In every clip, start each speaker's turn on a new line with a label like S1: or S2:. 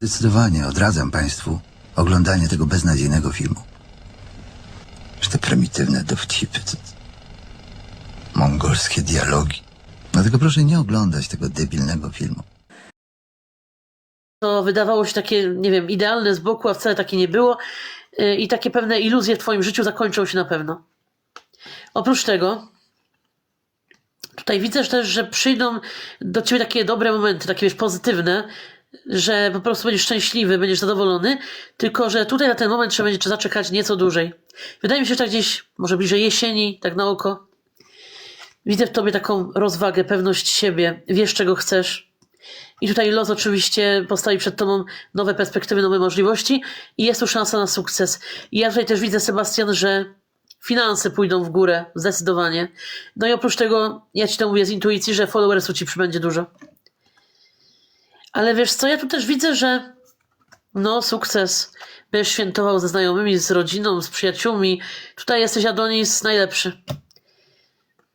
S1: Zdecydowanie odradzam Państwu oglądanie tego beznadziejnego filmu. Że te prymitywne dowcipy, to... mongolskie dialogi. Dlatego proszę nie oglądać tego debilnego filmu.
S2: to wydawało się takie, nie wiem, idealne z boku, a wcale takie nie było. Yy, I takie pewne iluzje w Twoim życiu zakończą się na pewno. Oprócz tego, tutaj widzę też, że przyjdą do Ciebie takie dobre momenty, takie wiesz, pozytywne, że po prostu będziesz szczęśliwy, będziesz zadowolony, tylko że tutaj na ten moment trzeba będzie zaczekać nieco dłużej. Wydaje mi się, że tak gdzieś, może bliżej jesieni, tak na oko. Widzę w Tobie taką rozwagę, pewność siebie, wiesz czego chcesz. I tutaj los oczywiście postawi przed tobą nowe perspektywy, nowe możliwości i jest tu szansa na sukces. I ja tutaj też widzę, Sebastian, że finanse pójdą w górę, zdecydowanie. No i oprócz tego, ja ci to mówię z intuicji, że followersów ci przybędzie dużo. Ale wiesz co, ja tu też widzę, że no sukces. Będziesz świętował ze znajomymi, z rodziną, z przyjaciółmi. Tutaj jesteś Adonis najlepszy.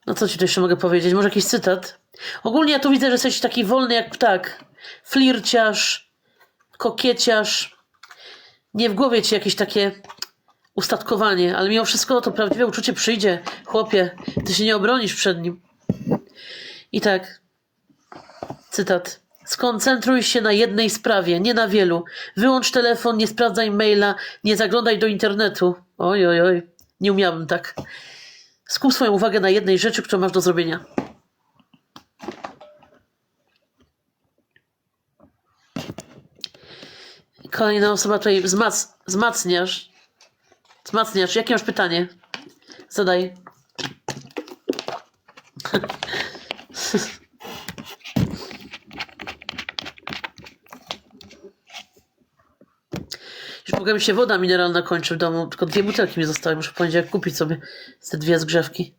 S2: No co ci tu jeszcze mogę powiedzieć? Może jakiś cytat? Ogólnie ja tu widzę, że jesteś taki wolny jak ptak. Flirciarz, kokieciarz. Nie w głowie ci jakieś takie ustatkowanie, ale mimo wszystko to prawdziwe uczucie przyjdzie. Chłopie, ty się nie obronisz przed nim. I tak, cytat. Skoncentruj się na jednej sprawie, nie na wielu. Wyłącz telefon, nie sprawdzaj maila, nie zaglądaj do internetu. Oj, oj, oj, nie umiałbym tak. Skup swoją uwagę na jednej rzeczy, którą masz do zrobienia. Kolejna osoba tutaj wzmac, wzmacniasz. Wzmacniasz. Jakie masz pytanie? Zadaj. Mogła mi się woda mineralna kończy w domu. Tylko dwie butelki mi zostały. Muszę w poniedziałek kupić sobie te dwie zgrzewki.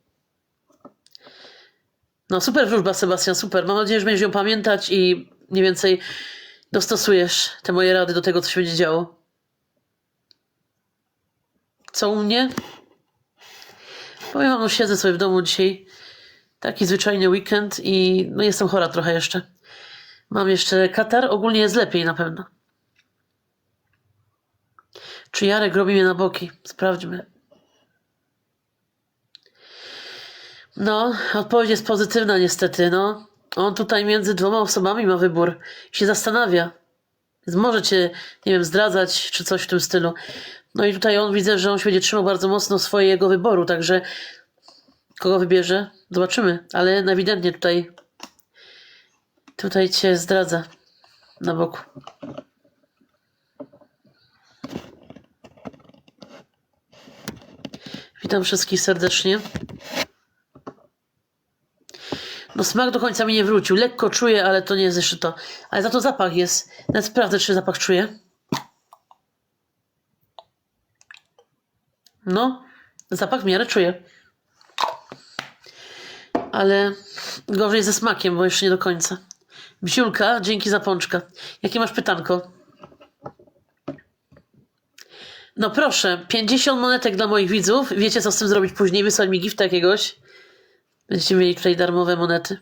S2: No super wróżba, Sebastian, super. Mam nadzieję, że będziesz ją pamiętać i mniej więcej dostosujesz te moje rady do tego, co się będzie działo. Co u mnie? Powiem wam, no siedzę sobie w domu dzisiaj. Taki zwyczajny weekend i no jestem chora trochę jeszcze. Mam jeszcze katar. Ogólnie jest lepiej na pewno. Czy Jarek robi mnie na boki? Sprawdźmy. No, odpowiedź jest pozytywna niestety, no. On tutaj między dwoma osobami ma wybór i się zastanawia. Więc może cię, nie wiem, zdradzać czy coś w tym stylu. No i tutaj on widzę, że on się będzie trzymał bardzo mocno swojego wyboru, także kogo wybierze? Zobaczymy, ale ewidentnie tutaj tutaj cię zdradza na boku. Witam wszystkich serdecznie. No smak do końca mi nie wrócił. Lekko czuję, ale to nie jest jeszcze to. Ale za to zapach jest. Nawet sprawdzę, czy zapach czuję. No, zapach w miarę czuję. Ale gorzej ze smakiem, bo jeszcze nie do końca. Wsiulka, dzięki za pączka. Jakie masz pytanko? No proszę, 50 monetek dla moich widzów. Wiecie, co z tym zrobić później? Wysłać mi gifta jakiegoś. Będziecie mieli tutaj darmowe monety.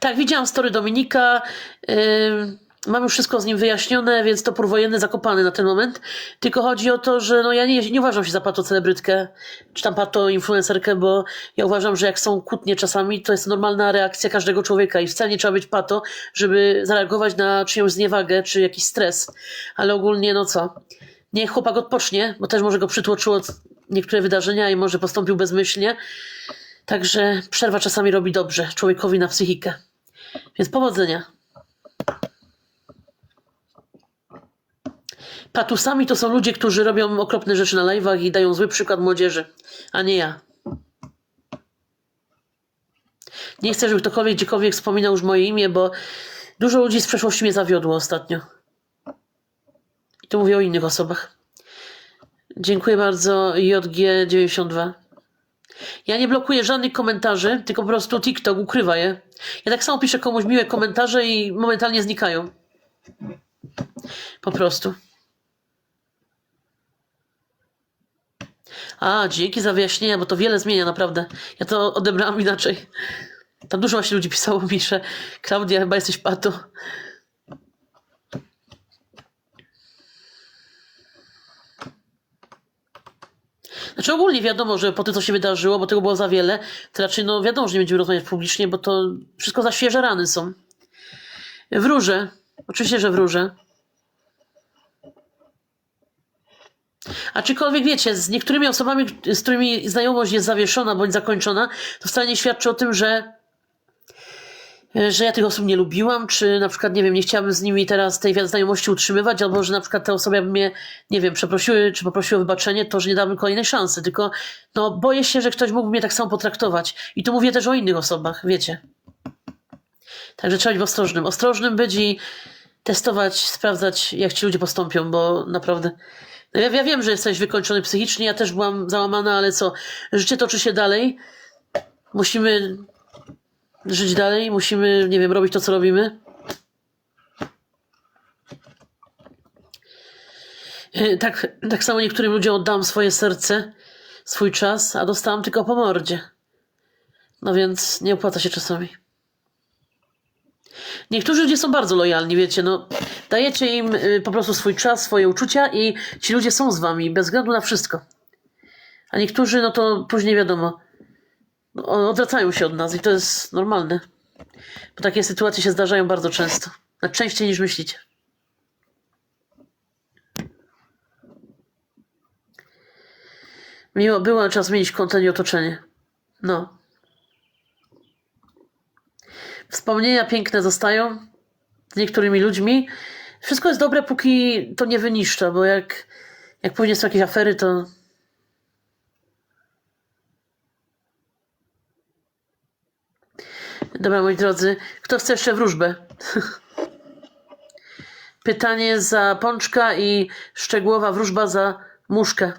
S2: Tak, widziałam story Dominika. Yy, mam już wszystko z nim wyjaśnione, więc topór wojenny zakopany na ten moment. Tylko chodzi o to, że no ja nie, nie uważam się za pato-celebrytkę, czy tam pato-influencerkę, bo ja uważam, że jak są kłótnie czasami, to jest normalna reakcja każdego człowieka i wcale nie trzeba być pato, żeby zareagować na czyjąś zniewagę, czy jakiś stres. Ale ogólnie, no co, niech chłopak odpocznie, bo też może go przytłoczyło niektóre wydarzenia i może postąpił bezmyślnie. Także przerwa czasami robi dobrze człowiekowi na psychikę. Więc powodzenia. Patusami to są ludzie, którzy robią okropne rzeczy na live'ach i dają zły przykład młodzieży, a nie ja. Nie chcę, żeby ktokolwiek gdziekolwiek wspominał już moje imię, bo dużo ludzi z przeszłości mnie zawiodło ostatnio. I tu mówię o innych osobach. Dziękuję bardzo, JG92. Ja nie blokuję żadnych komentarzy, tylko po prostu TikTok ukrywa je. Ja tak samo piszę komuś miłe komentarze i momentalnie znikają. Po prostu. A, dzięki za wyjaśnienia, bo to wiele zmienia naprawdę. Ja to odebrałam inaczej. Tam dużo właśnie ludzi pisało mi, że Klaudia, chyba jesteś pato. Znaczy ogólnie wiadomo, że po tym, co się wydarzyło, bo tego było za wiele, to raczej no wiadomo, że nie będziemy rozmawiać publicznie, bo to wszystko za świeże rany są. Wróżę. Oczywiście, że wróżę. Aczkolwiek wiecie, z niektórymi osobami, z którymi znajomość jest zawieszona bądź zakończona, to wcale nie świadczy o tym, że, że ja tych osób nie lubiłam, czy na przykład, nie wiem, nie chciałabym z nimi teraz tej znajomości utrzymywać, albo że na przykład te osoby by mnie, nie wiem, przeprosiły, czy poprosiły o wybaczenie, to, że nie dałbym kolejnej szansy, tylko no boję się, że ktoś mógłby mnie tak samo potraktować. I tu mówię też o innych osobach, wiecie. Także trzeba być ostrożnym. Ostrożnym być i testować, sprawdzać, jak ci ludzie postąpią, bo naprawdę. Ja, ja wiem, że jesteś wykończony psychicznie, ja też byłam załamana, ale co? Życie toczy się dalej. Musimy żyć dalej, musimy, nie wiem, robić to, co robimy. Yy, Tak, tak samo niektórym ludziom oddałam swoje serce, swój czas, a dostałam tylko po mordzie. No więc nie opłaca się czasami. Niektórzy ludzie są bardzo lojalni, wiecie, no dajecie im y, po prostu swój czas, swoje uczucia i ci ludzie są z wami bez względu na wszystko. A niektórzy, no to później wiadomo, no, odwracają się od nas i to jest normalne. Bo takie sytuacje się zdarzają bardzo często. Nawet częściej niż myślicie. Miło było, trzeba zmienić kontent i otoczenie. No. Wspomnienia piękne zostają z niektórymi ludźmi. Wszystko jest dobre, póki to nie wyniszcza, bo jak, jak później są jakieś afery, to. Dobra, moi drodzy, kto chce jeszcze wróżbę? Pytanie za pączka i szczegółowa wróżba za muszkę.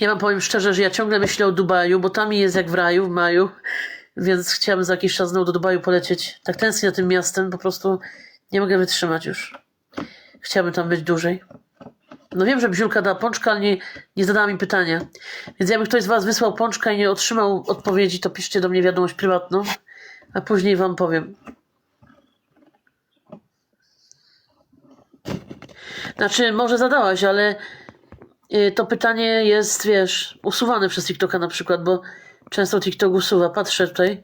S2: Ja wam powiem szczerze, że ja ciągle myślę o Dubaju, bo tam jest jak w raju w maju, więc chciałabym za jakiś czas znowu do Dubaju polecieć. Tak tęsknię za tym miastem, po prostu nie mogę wytrzymać już. Chciałabym tam być dłużej. No wiem, że Bziulka dała pączka, ale nie, nie zadała mi pytania. Więc jakby ktoś z was wysłał pączka i nie otrzymał odpowiedzi, to piszcie do mnie wiadomość prywatną, a później wam powiem. Znaczy, może zadałaś, ale to pytanie jest, wiesz, usuwane przez TikToka na przykład, bo często TikTok usuwa. Patrzę tutaj.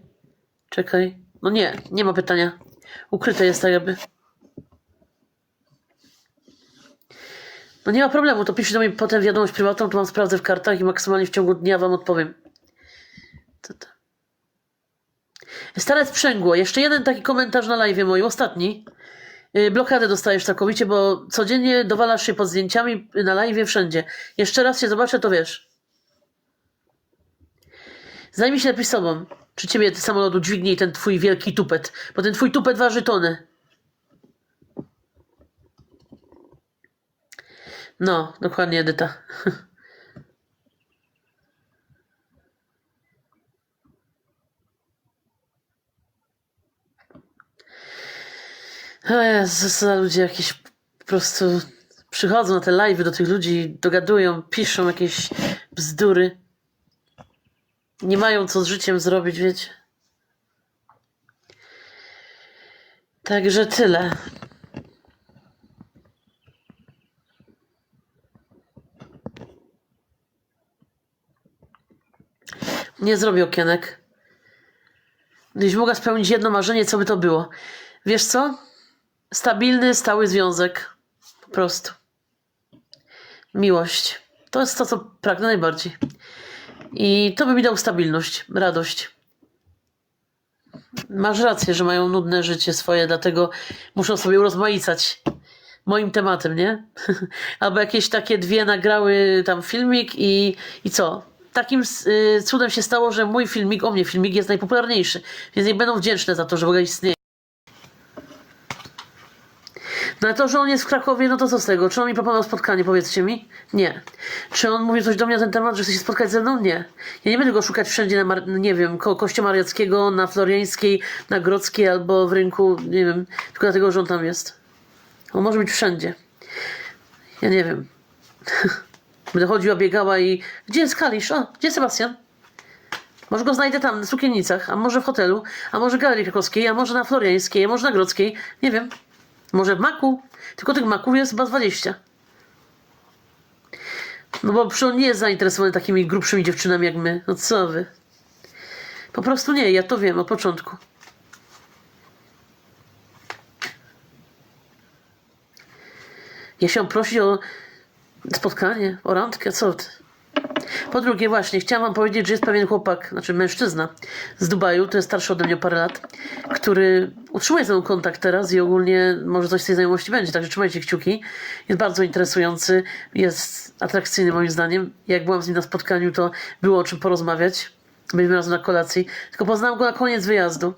S2: Czekaj. No nie, nie ma pytania. Ukryte jest tak jakby. No nie ma problemu, to piszcie do mnie potem wiadomość prywatną, to mam sprawdzę w kartach i maksymalnie w ciągu dnia wam odpowiem. To, to. Stare sprzęgło. Jeszcze jeden taki komentarz na live moim, ostatni. Yy, Blokadę dostajesz całkowicie, bo codziennie dowalasz się pod zdjęciami na live wszędzie. Jeszcze raz się zobaczę, to wiesz. Zajmij się lepiej sobą. Czy ciebie ty samolotu dźwignie ten twój wielki tupet, bo ten twój tupet waży tonę. No, dokładnie, Edyta. O Jezus, ludzie jakieś po prostu przychodzą na te live do tych ludzi, dogadują, piszą jakieś bzdury. Nie mają co z życiem zrobić, wiecie. Także tyle. Nie zrobię okienek. Gdybyś mogła spełnić jedno marzenie, co by to było? Wiesz co? Stabilny, stały związek. Po prostu. Miłość. To jest to, co pragnę najbardziej. I to by mi dał stabilność, radość. Masz rację, że mają nudne życie swoje, dlatego muszą sobie urozmaicać moim tematem, nie? Albo jakieś takie dwie nagrały tam filmik i, i co? Takim y, cudem się stało, że mój filmik, o mnie filmik jest najpopularniejszy, więc niech będą wdzięczne za to, że w ogóle istnieje. No ale to, że on jest w Krakowie, no to co z tego? Czy on mi proponował spotkanie, powiedzcie mi? Nie. Czy on mówi coś do mnie na ten temat, że chce się spotkać ze mną? Nie. Ja nie będę go szukać wszędzie, na nie wiem, koło Kościoła Mariackiego, na Floriańskiej, na Grodzkiej albo w rynku, nie wiem, tylko dlatego, że on tam jest. On może być wszędzie. Ja nie wiem. Będę chodziła, biegała i... Gdzie jest Kalisz? O, gdzie Sebastian? Może go znajdę tam, na Sukienicach, a może w hotelu, a może Galerii Krakowskiej, a może na Floriańskiej, a może na Grodzkiej. Nie wiem. Może w Maku. Tylko tych Maków jest chyba z 20. No bo przecież on nie jest zainteresowany takimi grubszymi dziewczynami jak my. No co wy? Po prostu nie, ja to wiem od początku. Ja się prosić o spotkanie, o randkę, co ty? Po drugie, właśnie, chciałam wam powiedzieć, że jest pewien chłopak, znaczy mężczyzna z Dubaju, to jest starszy ode mnie parę lat, który utrzymuje ze mną kontakt teraz i ogólnie może coś z tej znajomości będzie, także trzymajcie kciuki. Jest bardzo interesujący, jest atrakcyjny moim zdaniem. Jak byłam z nim na spotkaniu, to było o czym porozmawiać. Byliśmy razem na kolacji, tylko poznałam go na koniec wyjazdu.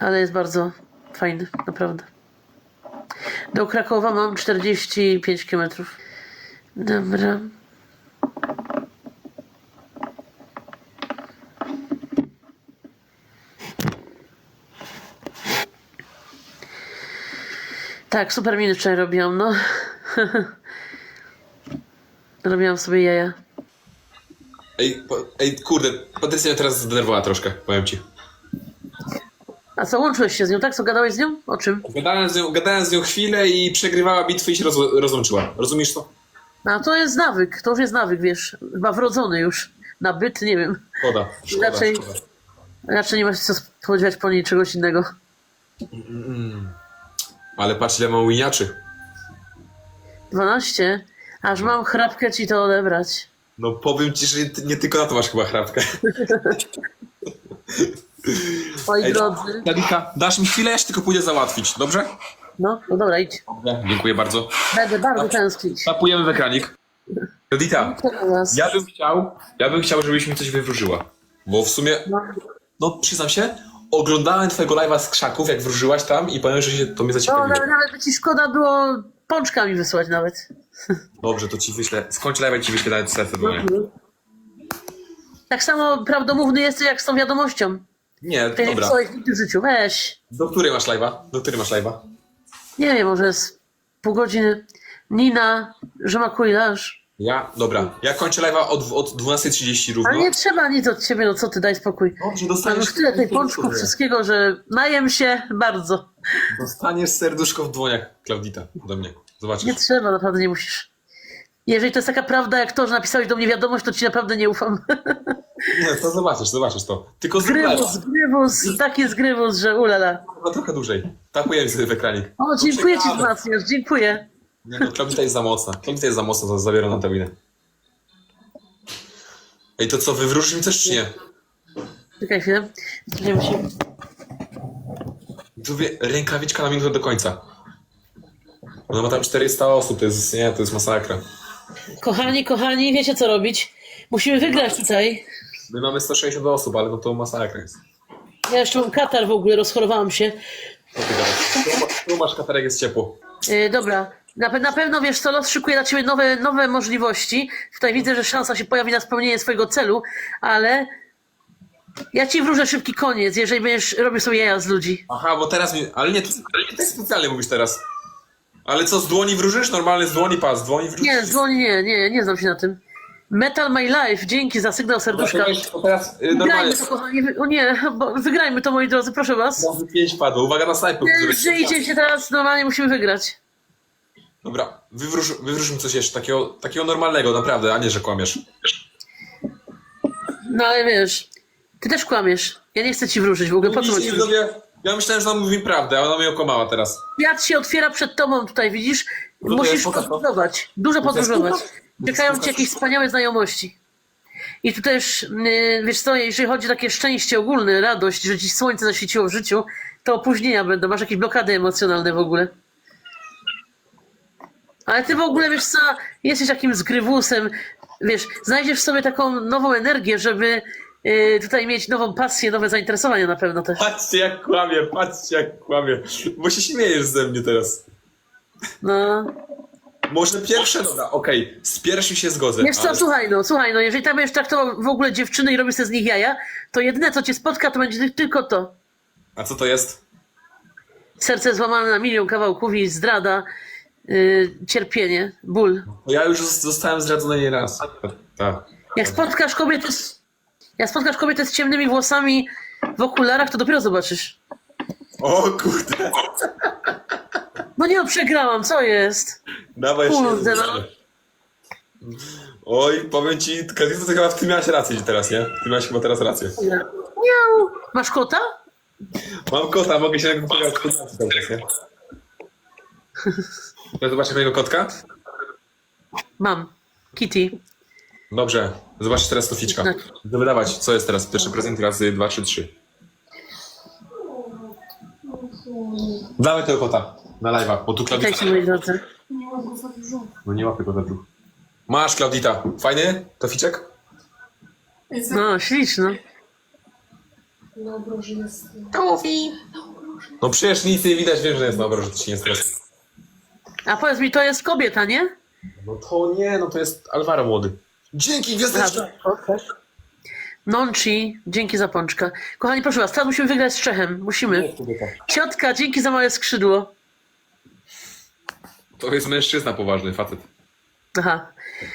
S2: Ale jest bardzo fajny, naprawdę. Do Krakowa mam 45 km. Dobra. Tak, super miny wczoraj robiłam, no. robiłam sobie jaja.
S3: Ej, po, ej, kurde, Patrycja mnie teraz zdenerwowała troszkę, powiem ci.
S2: A co, łączyłeś się z nią, tak? Co, gadałeś z nią? O czym?
S3: Gadałem z nią, gadałem z nią chwilę i przegrywała bitwy i się roz, rozłączyła. Rozumiesz to?
S2: A to jest nawyk, to już jest nawyk, wiesz, chyba wrodzony już. Nabyt, nie wiem.
S3: Szkoda, szkoda,
S2: Raczej-
S3: szkoda.
S2: Raczej nie ma się co spodziewać po niej czegoś innego.
S3: Ale patrz ile mam winiaczy.
S2: 12? Aż mam chrapkę ci to odebrać.
S3: No powiem ci, że ty- nie tylko na to masz chyba chrapkę.
S2: Moi drodzy.
S3: Nadika, dasz mi chwilę, ja się tylko pójdę załatwić, dobrze?
S2: No, no dobra, idź.
S3: Dziękuję bardzo.
S2: Będę bardzo tęsknić.
S3: Tapujemy w ekranik.
S2: Do was?
S3: ja bym chciał, ja bym chciał, żebyś mi coś wywróżyła. Bo w sumie,
S2: No,
S3: no przyznam się, oglądałem twojego live'a z krzaków, jak wróżyłaś tam i powiem, że się to mnie
S2: no
S3: zaciekawiło.
S2: nawet, nawet by ci szkoda było pączkami wysłać nawet.
S3: Dobrze, to ci wyślę, skończę live'a i ci wyślę nawet serce do mnie.
S2: Tak samo prawdomówny jesteś jak z tą wiadomością.
S3: Nie,
S2: Ty
S3: dobra.
S2: w życiu. Weź.
S3: Do której masz live'a? Do której masz live'a?
S2: Nie wiem, może z pół godziny. Nina, że ma kujlarz.
S3: Ja? Dobra. Ja kończę live'a od, od 12.30 równo.
S2: Ale nie trzeba nic od ciebie, no co ty, daj spokój.
S3: Dobrze,
S2: Mam
S3: dostaniesz...
S2: już tyle tej pączków, wszystkiego, że najem się bardzo.
S3: Dostaniesz serduszko w dłoniach, Klaudita, ode mnie. Zobaczysz.
S2: Nie trzeba, naprawdę nie musisz. Jeżeli to jest taka prawda jak to, że napisałeś do mnie wiadomość, to ci naprawdę nie ufam.
S3: Nie, to zobaczysz, zobaczysz to. Tylko zrób
S2: Grywus,
S3: live'a.
S2: grywus, taki jest grywus, że ulala.
S3: No trochę dłużej. Tapujemy sobie w ekranik.
S2: O, dziękuję ci
S3: Ciekawe.
S2: wzmacniasz, dziękuję.
S3: Nie no, Klaudita jest za mocna. Klaudita jest za mocna, to zabieram na tę winę. Ej, to co, wywrócisz mi coś czy nie?
S2: Czekaj chwilę. Nie musi...
S3: Mówię, rękawiczka na minutę do końca. Ona ma tam 400 osób, to jest, nie, to jest masakra.
S2: Kochani, kochani, wiecie co robić? Musimy wygrać tutaj.
S3: My mamy 160 osób, ale no to masakra jest.
S2: Ja jeszcze mam katar w ogóle, rozchorowałam się.
S3: Co ty gadasz? Tu masz, tu masz katarek, jest ciepło.
S2: Yy, dobra. Na, na pewno wiesz co, los szykuje dla ciebie nowe, nowe możliwości. Tutaj widzę, że szansa się pojawi na spełnienie swojego celu, ale ja ci wróżę szybki koniec, jeżeli będziesz robił sobie jaja z ludzi.
S3: Aha, bo teraz mi. Ale nie, nie tak specjalnie mówisz teraz. Ale co, z dłoni wróżysz? Normalnie z dłoni pas, z dłoni wróżysz?
S2: Nie, dzwoni, nie, nie, nie znam się na tym. Metal My Life, dzięki za sygnał serduszka.
S3: To teraz y, normalnie.
S2: Wygrajmy to, kochani, o nie, bo wygrajmy to, moi drodzy, proszę was.
S3: Razy pięć padło. Uwaga na snajpę. który-
S2: Żyjcie się teraz, normalnie musimy wygrać.
S3: Dobra, wywróż, wywróż mi coś jeszcze takiego, takiego normalnego, naprawdę, a nie, że kłamiesz.
S2: No ale wiesz, ty też kłamiesz. Ja nie chcę ci wróżyć w ogóle, po co ci
S3: widzowie, ja myślałem, że ona mówi prawdę, a ona mnie okłamała teraz.
S2: Świat się otwiera przed tobą tutaj, widzisz?
S3: No to
S2: Musisz
S3: jest pokaz, no.
S2: podróżować, dużo
S3: jest
S2: podróżować. Czekają cię jakieś wspaniałe znajomości. I tu też, yy, wiesz co, jeżeli chodzi o takie szczęście ogólne, radość, że ci słońce zaświeciło w życiu, to opóźnienia będą, masz jakieś blokady emocjonalne w ogóle. Ale ty w ogóle, wiesz co, jesteś takim zgrywusem, wiesz, znajdziesz w sobie taką nową energię, żeby yy, tutaj mieć nową pasję, nowe zainteresowania na pewno też.
S3: Patrzcie jak kłamie, patrzcie jak kłamie. Bo się śmiejesz ze mnie teraz.
S2: No,
S3: Może pierwsze, dobra, okej, z pierwszym się zgodzę.
S2: Wiesz co,
S3: ale-
S2: słuchaj no, słuchaj no, jeżeli tam będziesz traktował w ogóle dziewczyny i robisz sobie z nich jaja, to jedyne co cię spotka, to będzie ty- tylko to.
S3: A co to jest?
S2: Serce złamane na milion kawałków i zdrada y, cierpienie, ból.
S3: Ja już zos- zostałem zdradzony nie raz. Tak.
S2: Jak spotkasz kobietę z, jak spotkasz kobietę z ciemnymi włosami w okularach, to dopiero zobaczysz.
S3: O kurde.
S2: No nie, no, przegrałam, co jest?
S3: Dawaj
S2: Kurde, no.
S3: Oj, powiem ci, to chyba w tym miałeś rację teraz, nie? Ty miałeś chyba teraz rację.
S2: Miau. Masz kota?
S3: Mam kota, mogę się na niego zobaczę mojego kotka?
S2: Mam. Kitty.
S3: Dobrze, zobaczysz teraz Soficzka.
S2: Tak.
S3: Będę wydawać, co jest teraz? Pierwszy prezent razy 2, 3, 3. Dawaj tego kota na live'a, bo tu Klaudita...
S2: Witajcie moi drodzy.
S4: Nie ma go za dużo.
S3: No nie łapy go za tu. Masz, Klaudita. Fajny? Toficzek?
S2: No, śliczno.
S4: Na obroży jest...
S3: No przecież nic nie widać, wiem, że jest dobra, że to się nie stresuj.
S2: A powiedz mi, to jest kobieta, nie?
S3: No to nie, no to jest Alvaro młody. Dzięki, gwiazdeczki!
S2: Nonci, dzięki za pączka. Kochani, proszę was, teraz musimy wygrać z Czechem. Musimy. Ciotka, dzięki za małe skrzydło.
S3: To jest mężczyzna poważny, facet.
S2: Aha. To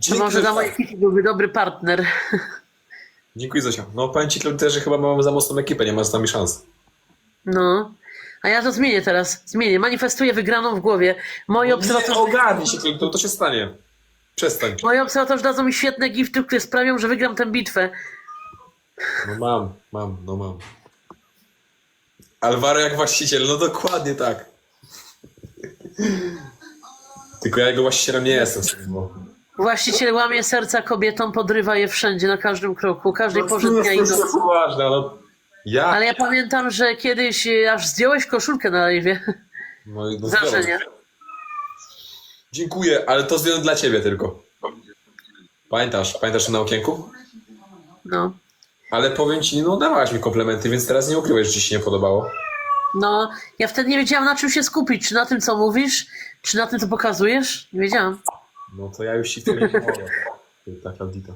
S3: Dzięki,
S2: może dla
S3: Zosia.
S2: mojej Kitty byłby dobry partner.
S3: Dziękuję Zosia. No powiem ci, że chyba mamy za mocną ekipę, nie ma z nami szans.
S2: No. A ja to zmienię teraz. Zmienię. Manifestuję wygraną w głowie. Moi obserwatorzy,
S3: ogarnij się, Klaudita, to się stanie. Przestań.
S2: moi obserwatorzy dadzą mi świetne gifty, które sprawią, że wygram tę bitwę.
S3: No mam, mam, no mam. Alvaro jak właściciel, no dokładnie tak. Tylko ja jego właścicielem nie jestem. Bo...
S2: Właściciel łamie serca kobietom, podrywa je wszędzie, na każdym kroku, każdej porze dnia i nocy.
S3: Ważne, no. Ja?
S2: Ale ja pamiętam, że kiedyś e, aż zdjąłeś koszulkę na live.
S3: No, i- no
S2: Wrażenia.
S3: Dziękuję, ale to zdjąłem dla ciebie tylko. Pamiętasz? Pamiętasz na okienku?
S2: No.
S3: Ale powiem ci, no dawałaś mi komplementy, więc teraz nie ukryłeś, że ci się nie podobało.
S2: No, ja wtedy nie wiedziałam na czym się skupić. Czy na tym, co mówisz, czy na tym, co pokazujesz? Nie wiedziałam.
S3: No to ja już ci w tym nie pomogę. Ty, Ta Klaudita.